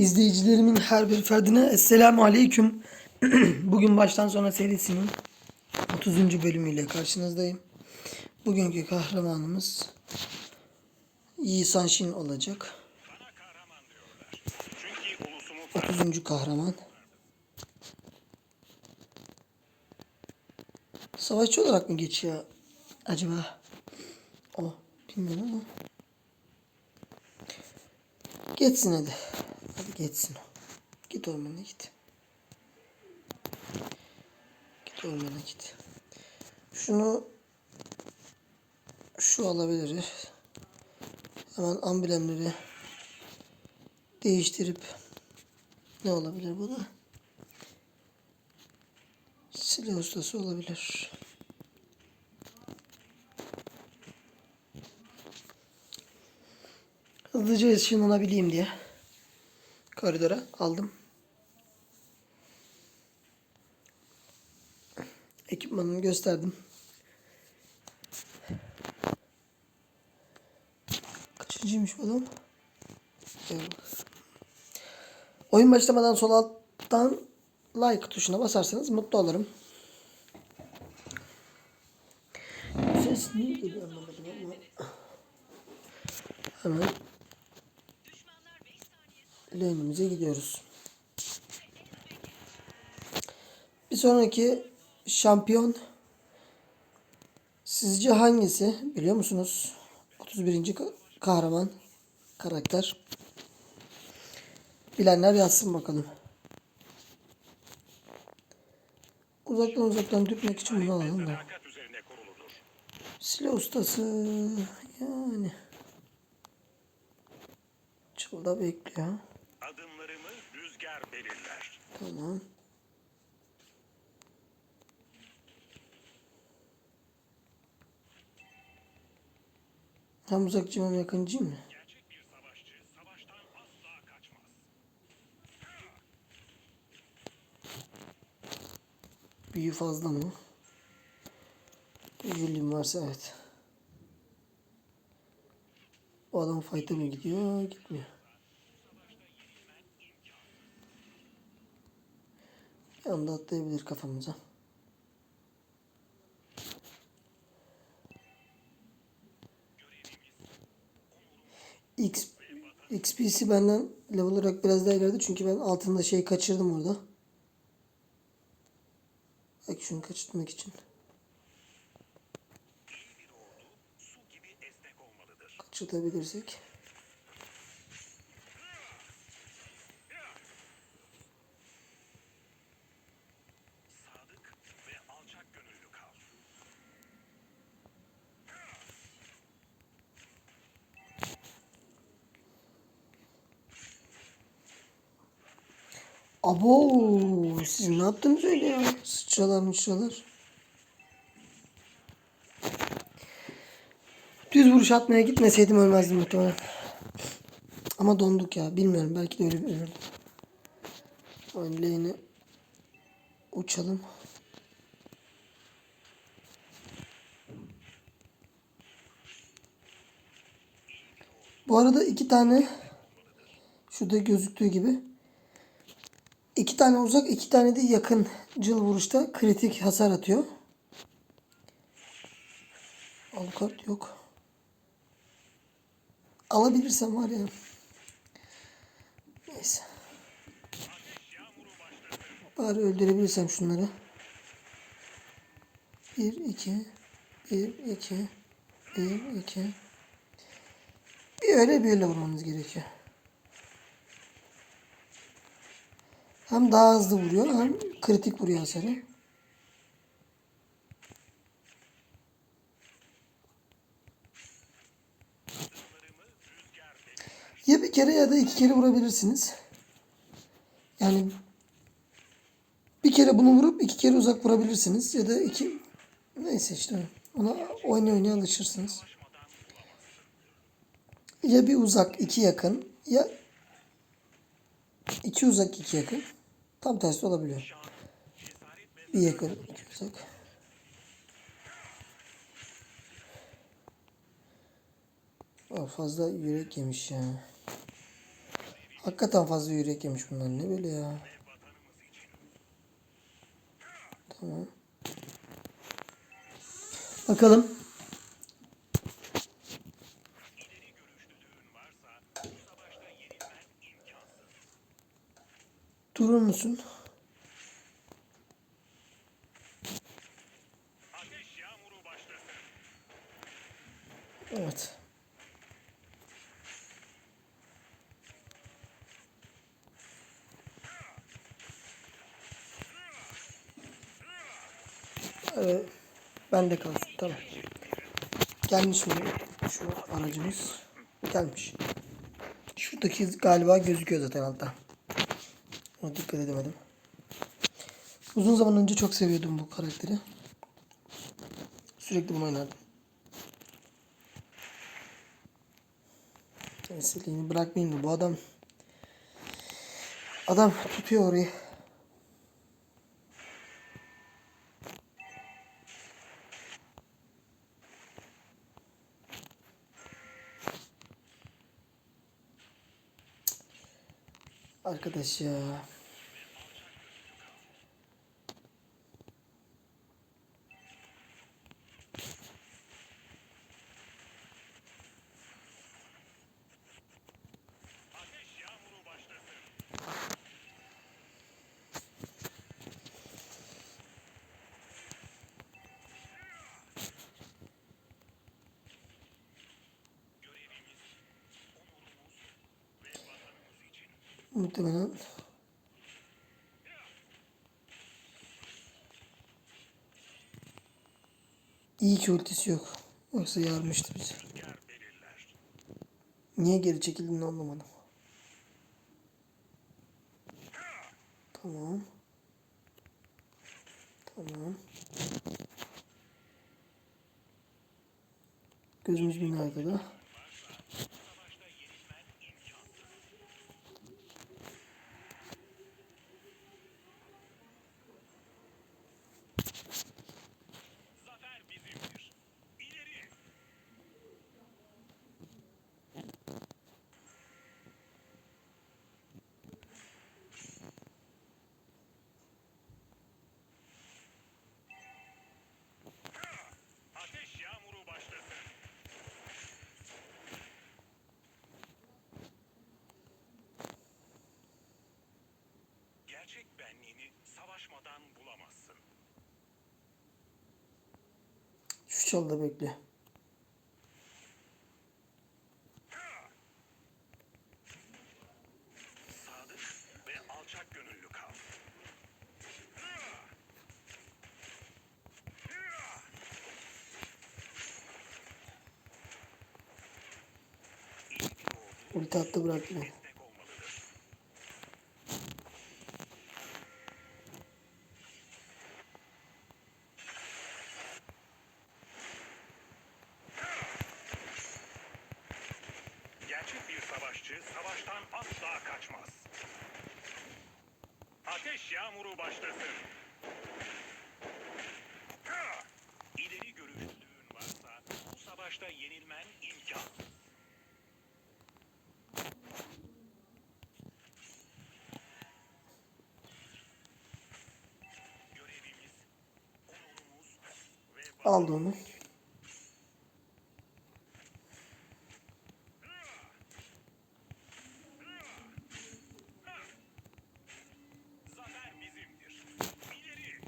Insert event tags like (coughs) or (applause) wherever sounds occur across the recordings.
İzleyicilerimin her bir ferdine Esselamu Aleyküm. (clears throat) Bugün baştan sona serisinin 30. bölümüyle karşınızdayım. Bugünkü kahramanımız Yi Sanshin olacak. 30. kahraman. Savaşçı olarak mı geçiyor acaba? O bilmiyorum ama. Geçsin hadi. Geçsin o. Git ormana git. Git ormana git. Şunu şu alabilir. Hemen amblemleri değiştirip ne olabilir bu da? Silah ustası olabilir. Hızlıca ışınlanabileyim diye koridora aldım. Ekipmanını gösterdim. Kaçıncıymış bu adam? Oyun başlamadan sol alttan like tuşuna basarsanız mutlu olurum. Ses niye geliyor anlamadım ama. Hemen lane'imize gidiyoruz. Bir sonraki şampiyon sizce hangisi biliyor musunuz? 31. ka- kahraman karakter. Bilenler yazsın bakalım. Uzaktan uzaktan dürtmek için bunu alalım da. Silah ustası yani. Çılda bekliyor. Tamam. Hem uzakçı hem yakıncı mı? Büyü fazla mı? Büyülüm varsa evet. O adam fight'a mı gidiyor? Gitmiyor. Bir anda atlayabilir kafamıza. X, XP'si benden level olarak biraz daha ileride çünkü ben altında şey kaçırdım orada. Şunu kaçırtmak için. Kaçırtabilirsek. Abo siz ne yaptınız öyle ya? Sıçralar mıçralar. Düz vuruş atmaya gitmeseydim ölmezdim muhtemelen. Ama donduk ya. Bilmiyorum. Belki de öyle ölürdüm. Oyun uçalım. Bu arada iki tane şurada gözüktüğü gibi iki tane uzak iki tane de yakın cıl vuruşta kritik hasar atıyor. Alucard yok. Alabilirsem var ya. Neyse. Bari öldürebilirsem şunları. Bir, iki, bir, iki, bir, iki. Bir öyle bir öyle vurmanız gerekiyor. Hem daha hızlı vuruyor hem kritik vuruyor hasarı. Ya bir kere ya da iki kere vurabilirsiniz. Yani bir kere bunu vurup iki kere uzak vurabilirsiniz. Ya da iki neyse işte ona oynaya oynaya alışırsınız. Ya bir uzak iki yakın ya iki uzak iki yakın. Tam tersi olabiliyor. Bir yakın iki uzak. O fazla yürek yemiş ya. Hakikaten fazla yürek yemiş bunlar. Ne böyle ya? Tamam. Bakalım. Durur musun? Evet. Evet. Ben de kalsın. Tamam. Gelmiş mi şu aracımız? Gelmiş. Şuradaki galiba gözüküyor zaten altta. Ona dikkat edemedim. Uzun zaman önce çok seviyordum bu karakteri. Sürekli bunu oynardım. Mesleğini bırakmayayım da bu adam adam tutuyor orayı. Arkadaş ya. Ateş yağmuru başlasın. Görevimiz onurumuz ve vatanımız için. Muhtemelen İyi ki ultisi yok. Yoksa yarmıştı bizi. Niye geri çekildiğini anlamadım. Tamam. Tamam. Gözümüz bir arkada. Savaşta yenilmen imkansız. Zafer bizimdir. İleri! Ateş yağmuru başlasın. Gerçek benliğini savaşmadan bulamazsın. Şu çalda bekle. Sadık ve alçak gönüllü kal. İyi bir ordu Ulti attı bıraktı beni. destek olmalıdır. Gerçek bir savaşçı savaştan asla kaçmaz. Ateş yağmuru başlasın. İleri görüşlülüğün varsa bu savaşta yenilmen imkansız. Görevimiz, onurumuz ve Aldı onu. zafer bizimdir. İleri!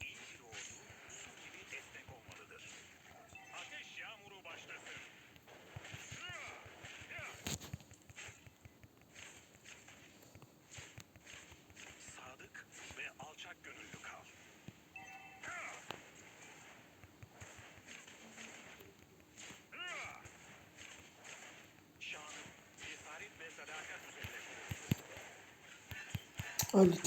İyi bir ordu su gibi esnek olmalıdır. Ateş yağmuru başlasın. Sadık ve alçak gönüllü kal. Şanı, cesaret ve sadakat üzerine kurulu. Öldük.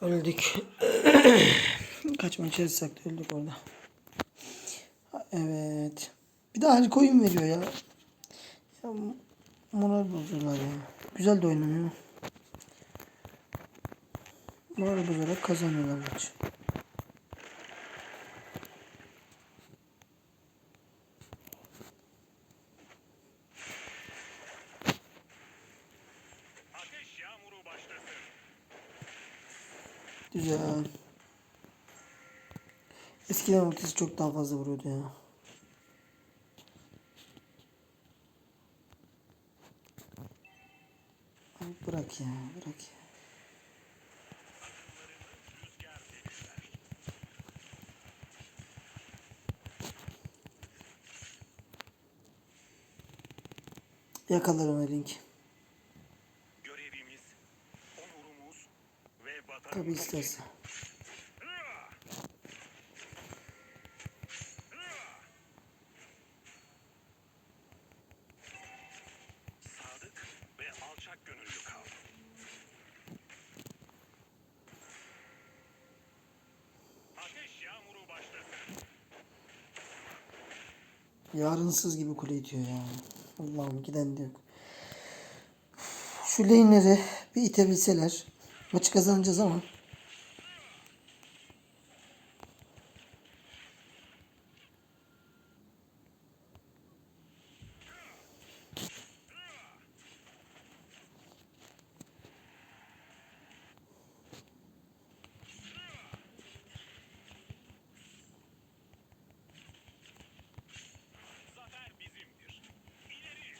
Öldük. (coughs) Kaçmaya çalışsak da öldük orada. Evet. Bir de harika oyun veriyor ya. ya moral bozuyorlar ya. Güzel de oynanıyor. Moral bozarak kazanıyorlar maçı. Ateş yağmuru başlasın. Güzel. Eskiden ultisi çok daha fazla vuruyordu ya. Ay bırak ya bırak ya. Verirler. Yakalarım Link. Görevimiz, onurumuz ve vatanımız. Tabi istersen. Sadık ve alçak gönüllü kal. Ateş yağmuru başlasın. Yarınsız gibi kule itiyor ya. Allah'ım giden de yok. Şu lane'leri bir itebilseler. Maçı kazanacağız ama. Zafer bizimdir. İleri.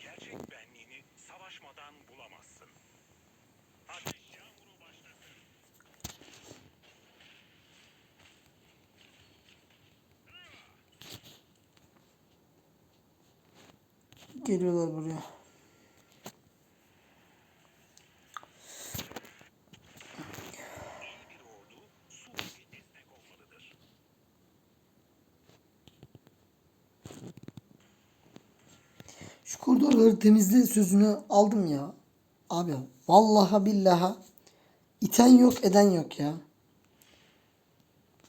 Gerçek benliğini savaşmadan bulamazsın. Ateş yağmuru başlasın. Geliyorlar buraya. Şu koridorları temizle sözünü aldım ya. Abi vallaha billaha iten yok eden yok ya.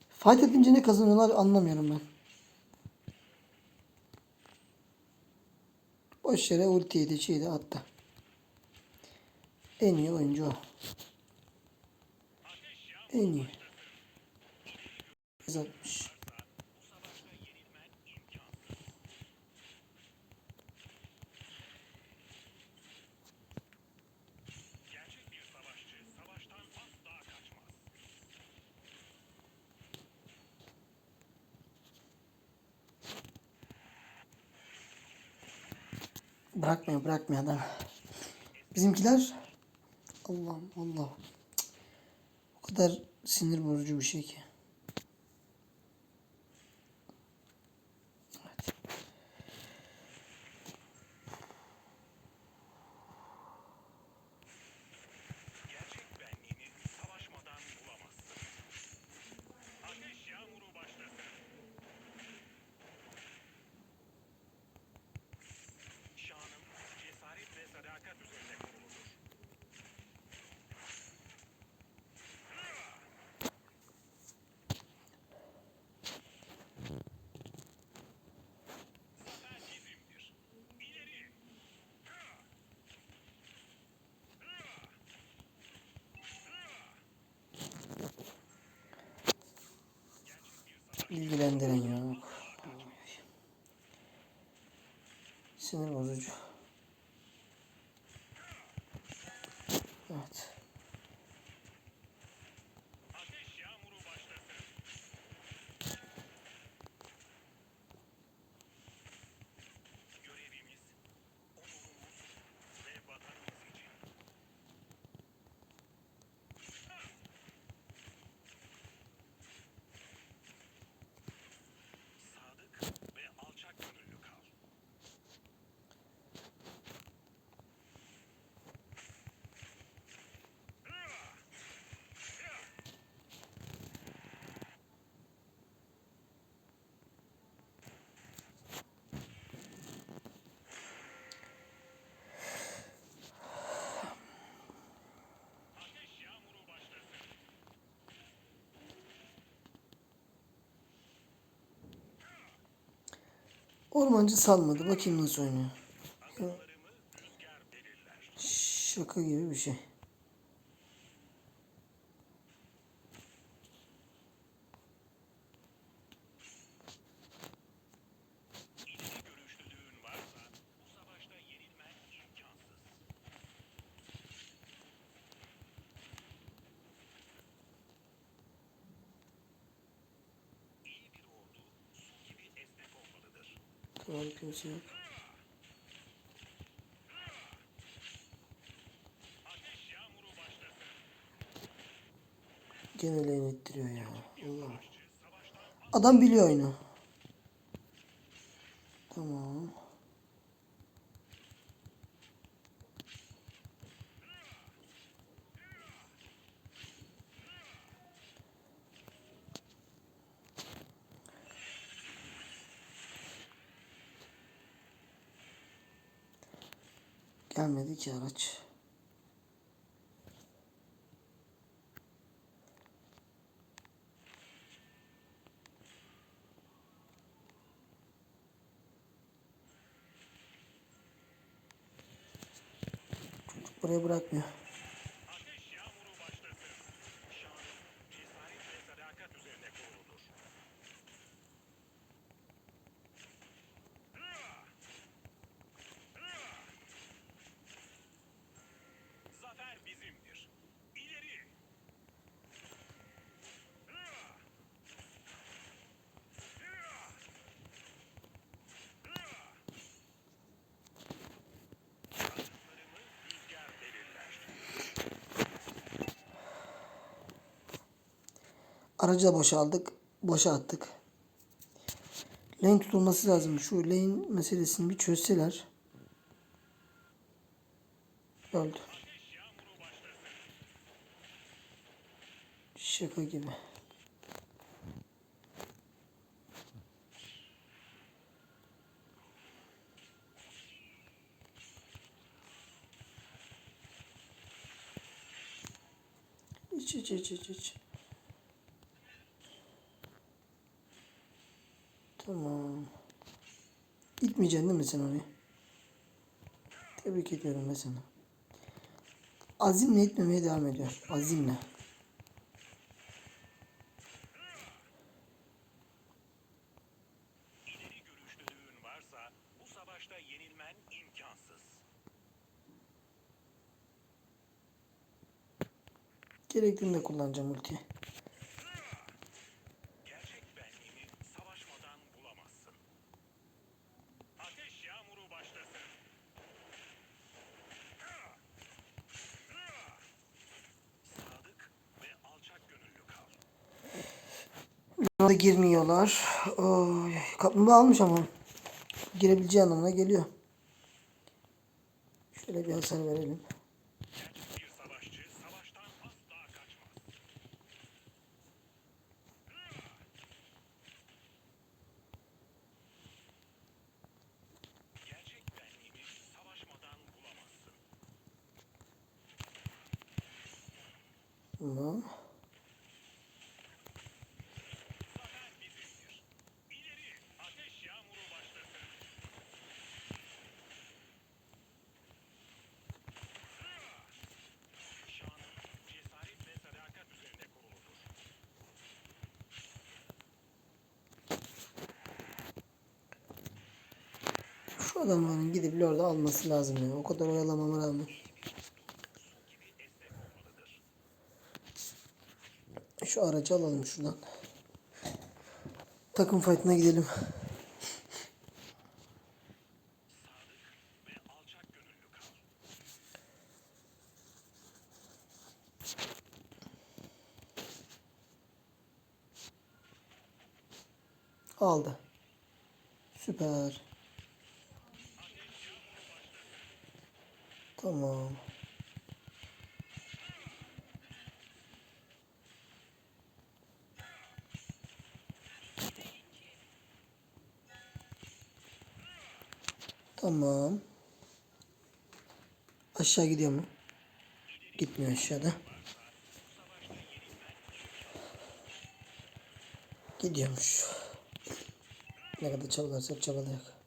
Fight edince ne kazanıyorlar anlamıyorum ben. Boş yere şeyi de attı. En iyi oyuncu o. En iyi. 160. Bırakmıyor bırakmıyor adam. Bizimkiler Allah'ım Allah. O kadar sinir bozucu bir şey ki. Evet. Gerçek benliğini savaşmadan bulamazsın. Ateş yağmuru başlasın. Şanım cesaret ve sadakat üzerine kuruludur. Zafer bizimdir. İleri! İlgilendiren yok. Sinir bozucu. Evet. Ateş yağmuru başlasın. Görevimiz, onurumuz ve vatanımız için. Sadık ve alçak gönüllü kal. Ormancı salmadı. Bakayım nasıl oynuyor. Şaka gibi bir şey. Tamam kimse yok. Gene lane ettiriyor ya. Allah. Adam biliyor oyunu. Tamam. Ki araç. Çocuk buraya bırakmıyor. Aracı da boşaldık. Boşa attık. Lane tutulması lazım. Şu lane meselesini bir çözseler. Öldü. Şaka gibi. İç iç iç iç iç. Tamam. Gitmeyeceksin değil mi sen oraya? Tebrik ediyorum ben sana. Azimle itmemeye devam ediyor. Azimle. Gerektiğinde kullanacağım ultiyi. Gerçek benliğini savaşmadan bulamazsın. Ateş yağmuru başlasın. Sadık ve alçak gönüllü kal. Buna da girmiyorlar. Oy, kaplumbağa almış ama. Girebileceği anlamına geliyor. Şöyle bir hasar verelim. Şu adamların gidip orada alması lazım ya. O kadar oyalamama rağmen. Şu aracı alalım şuradan. Takım fight'ına gidelim. Sadık ve alçak gönüllü kal. Aldı. Süper. Tamam. Tamam. Aşağı gidiyor mu? Gitmiyor aşağıda. Gidiyormuş. Ne kadar çabalarsak çabalayak.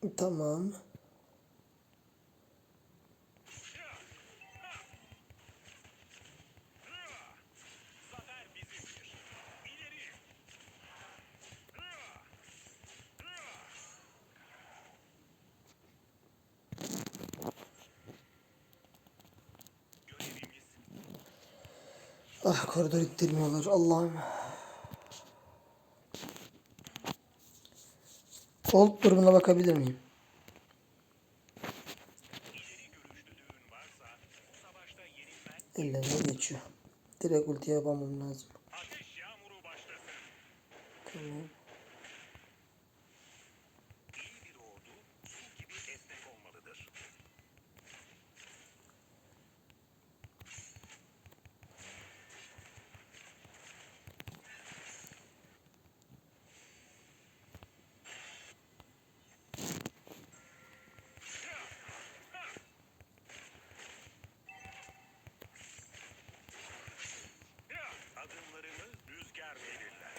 Tamam. Ah koridor ittirmiyorlar. Allah'ım. Gold durumuna bakabilir miyim? Ellerine geçiyor. Direkt ultiye yapamam lazım. Tamam.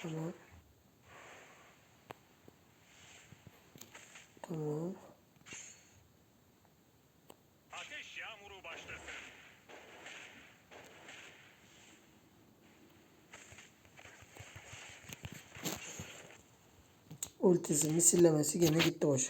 Tamam. Tamam. Ateş yağmuru başlasın. Ultisi misillemesi gene gitti boş.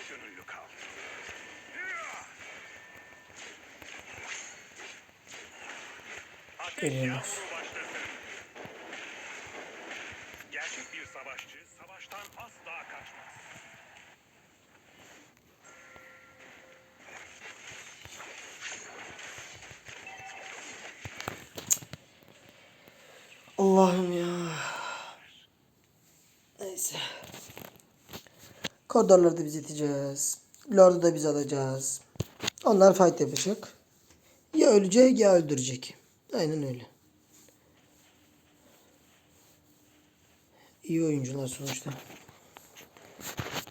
gönüllü kal. Ateş başlasın. Gerçek bir savaşçı savaştan asla kaçmaz. Allah'ım ya. Neyse. Koridorları da biz iteceğiz. Lord'u da biz alacağız. Onlar fight yapacak. Ya ölecek ya öldürecek. Aynen öyle. İyi oyuncular sonuçta.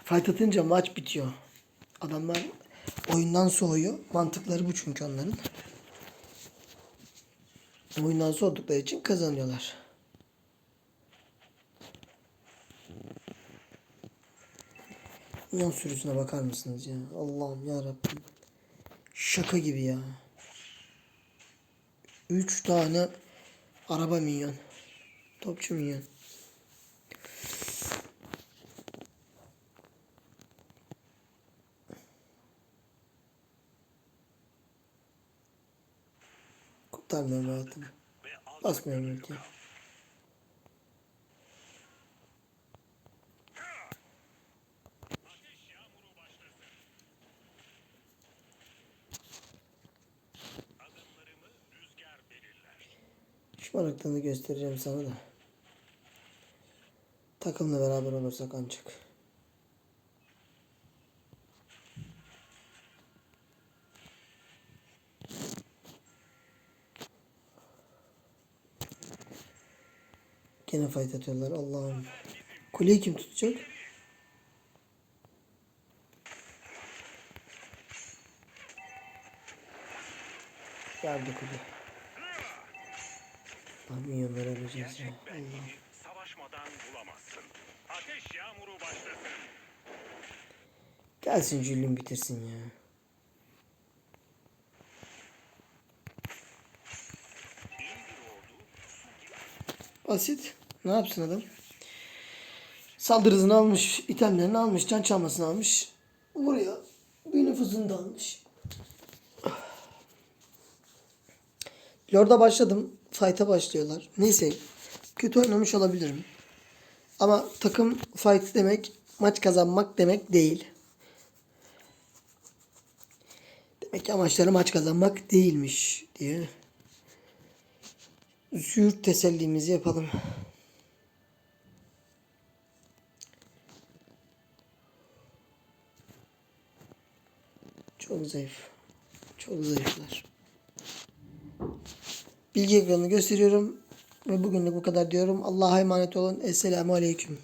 Fight atınca maç bitiyor. Adamlar oyundan soğuyor. Mantıkları bu çünkü onların. Oyundan soğudukları için kazanıyorlar. Minyon sürüsüne bakar mısınız ya? Allah'ım ya Rabbim. Şaka gibi ya. Üç tane araba minyon. Topçu minyon. Kurtarmıyorum hayatımı. Basmıyorum gönüllü ultiye. kal. Ateş yağmuru başlasın. Adımlarımı rüzgar belirler. Şımarıklığını göstereceğim sana da. Takımla beraber olursak ancak. Gene fight atıyorlar Allah'ım. Kuleyi kim tutacak? Geldi kule. Lan milyonları alacağız ya. Gerçek Allah. benliğini savaşmadan bulamazsın. Ateş yağmuru başlasın. Gelsin Julian bitirsin ya. Basit. Ne yapsın adam? Saldırı hızını almış, itemlerini almış, can çalmasını almış. Buraya bir nüfusunu da almış. Lord'a başladım. Fight'a başlıyorlar. Neyse. Kötü oynamış olabilirim. Ama takım fight demek maç kazanmak demek değil. Demek ki amaçları maç kazanmak değilmiş diye. Züğürt tesellimizi yapalım. Çok zayıf. Çok zayıflar. Bilgi ekranını gösteriyorum. Ve bugünlük bu kadar diyorum. Allah'a emanet olun. Esselamu Aleyküm.